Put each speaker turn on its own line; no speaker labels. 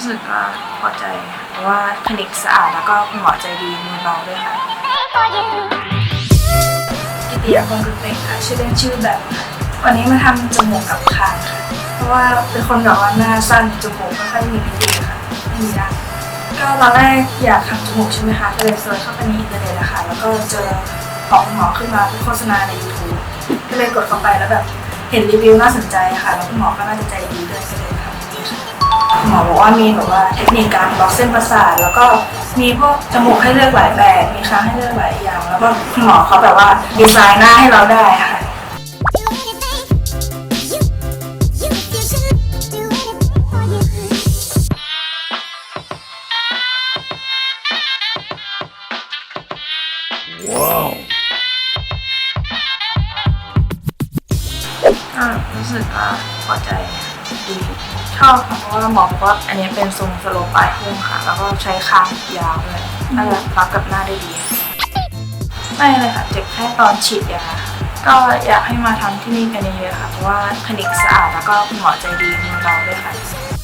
รู้สึกว่าพอใจค่ะเพราะว่าคลินิกสะอาดแล้วก็คุณหมอใจดีมือเบาด้วยค่ะกิติยาคงกุเต็งค่ะชื่อเล่นชื่อแบบค่ะวันนี้มาทำจมูกกับคางค่ะ เพราะว่าเป็นคนแบบว่าหน้าสั้นจมูกไม่ค่อยมีไม่ดีค่ะไม่มีดังก็ตอนแรกอยากทำจมูกใช่ไหมคะก็เลยเซิร์ชเข้าไปในอินเทอร์เน็ตนะคะแล้วก็เจอของหมอขึ้นมาเป็นโฆษณาใน YouTube ก็เลยกดเข้าไปแล้วแบบเห็นรีวิวน่าสนใจอะค่ะแล้วคุณหมอก็น่าจะใจ หมอบอกว่ามีแบบว่าเทคนิคการบล็อกเส้นประสาท แล้วก็มีพวกจมูกให้เลือกหลายแบบมีคางให้เลือกหลายอย่าง แล้วก็คุณหมอเขาแบบว่าดีไซน์หน้าให้เราได้ค่ะก็รู้สึกว่าพอใจ ดีชอบค่ะเพราะว่าหมอบอกว่าอันนี้เป็นทรงสโลปปลายพุ่งค่ะ แล้วก็ใช้คางยาวเลยน่าจะรับกับหน้าได้ดี ไม่เลยค่ะ เจ็บแค่ตอนฉีดยาค่ะก็อยากให้มาทำที่นี่กันเยอะๆค่ะ เพราะว่าคลินิกสะอาดแล้วก็คุณหมอใจดีมือเบาด้วยค่ะ